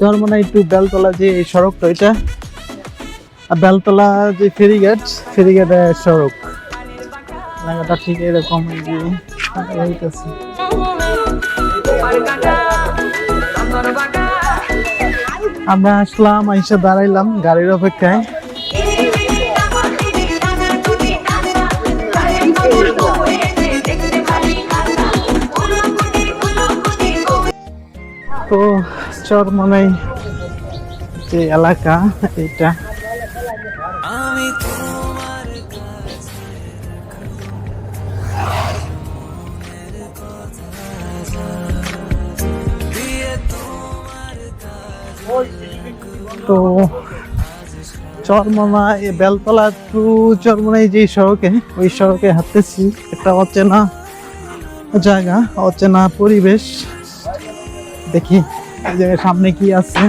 Charmonai two Beltala যে সড়কটা, এটা? বেলতলা যে ফেরিঘাট, ফেরিঘাটের সড়ক। এলাকাটা ঠিক এরকম হইতেছে। আমরা আসলাম, আইসা দাঁড়াইলাম গাড়ির অপেক্ষায়। তো চরমনাই যে এলাকা এটা তো চরমনা বেলতলা টু চরমনাই যে সড়কে, ওই সড়কে হাঁটতেছি। একটা অচেনা জায়গা, অচেনা পরিবেশ। দেখি। এই জায়গায় সামনে কি আছে?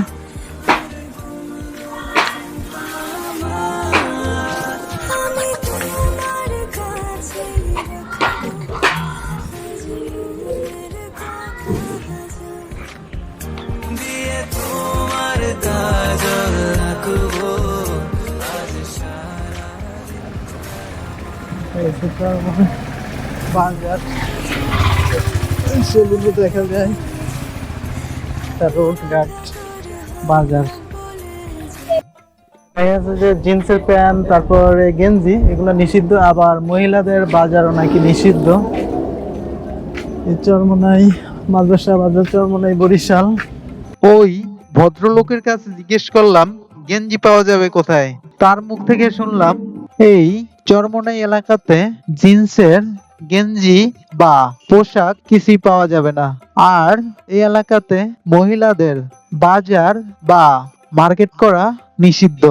বাজার। সেগুলো দেখা যায়। একটা রোড বাজার। জিন্সের প্যান্ট, তারপরে গেঞ্জি, এগুলো নিষিদ্ধ। আবার মহিলাদের বাজারও নাকি নিষিদ্ধ। চরমনাই, মাদ্রাসা বাজার চরমনাই, বরিশাল। ওই ভদ্রলোকের কাছে জিজ্ঞেস করলাম, গেঞ্জি পাওয়া যাবে কোথায়? তার মুখ থেকে শুনলাম, এই চরমনাই এলাকাতে জিন্সের গেঞ্জি বা পোশাক কিছুই পাওয়া যাবে না। আর এই এলাকাতে মহিলাদের বাজার বা মার্কেট করা নিষিদ্ধ।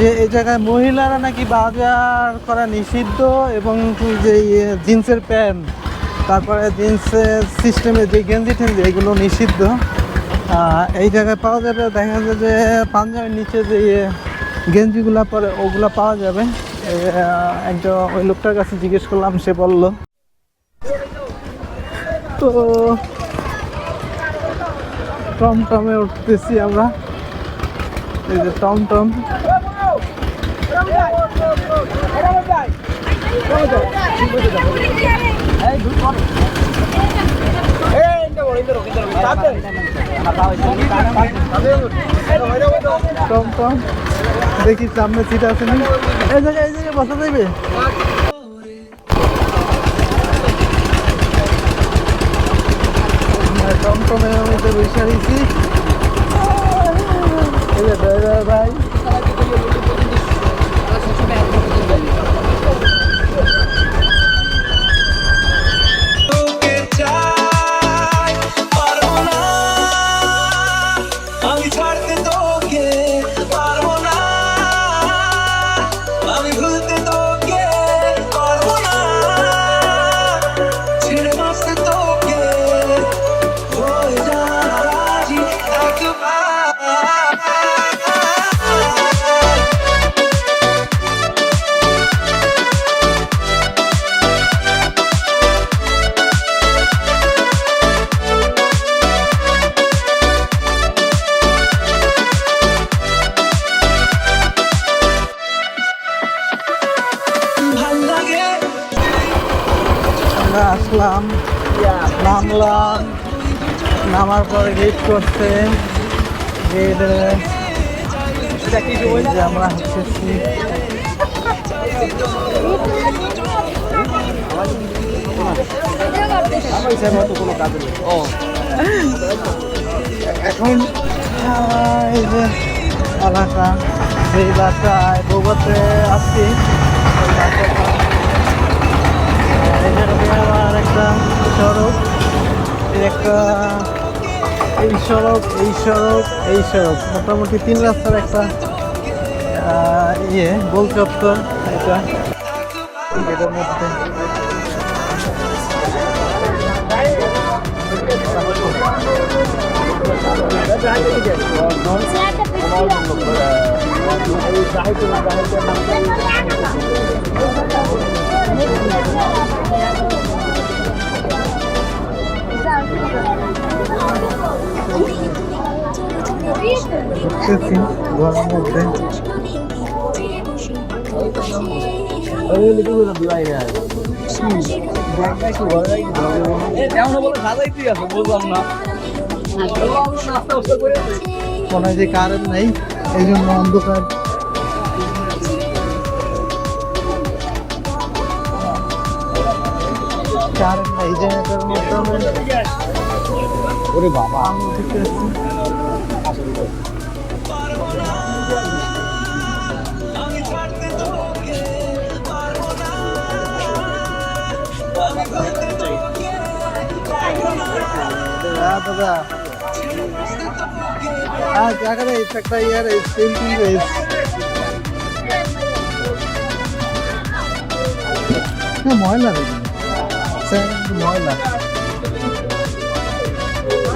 যে এই জায়গায় মহিলারা নাকি বাজার করা নিষিদ্ধ এবং যে ইয়ে জিন্সের প্যান্ট, তারপরে জিন্সের সিস্টেমে যে গেঞ্জি টেঞ্জি, এগুলো নিষিদ্ধ। এই জায়গায় পাওয়া যাবে, দেখা যায় যে পাঞ্জাবের নিচে যে ইয়ে গেঞ্জিগুলো পরে, ওগুলো পাওয়া যাবে। একজন ওই লোকটার কাছে জিজ্ঞেস করলাম, সে বলল, তো টমটমে উঠতেছি আমরা। এই যে টমটম। টমটম। দেখি সামনে সিট আছে না এই জায়গায় এই জায়গায় বসা যাইবে? আমি তো বসে রয়েছি আমরা আসলাম। নামলাম। নামার পরে গেট করছে। যে আমরা হাসতেছি এখন যে এলাকা সেই এলাকায় বৌবাতে আসছি একটা সড়ক। এই একটা এই সড়ক এই সড়ক এই সড়ক। মোটামুটি তিন রাস্তার একটা ইয়ে গোল চত্বর এটা। এটার মধ্যে। দেখতেছি যে কারেন্ট নাই, এই জন্য অন্ধকার। কারেন্ট নাই জেনারেটার মধ্যে ওরে বাবা, আমি ঠিক আছে দাদা হ্যাঁ জায়গা রে একটা ইয়ার পেন্টিং রেস ময়লা রে। স্যার ময়লা।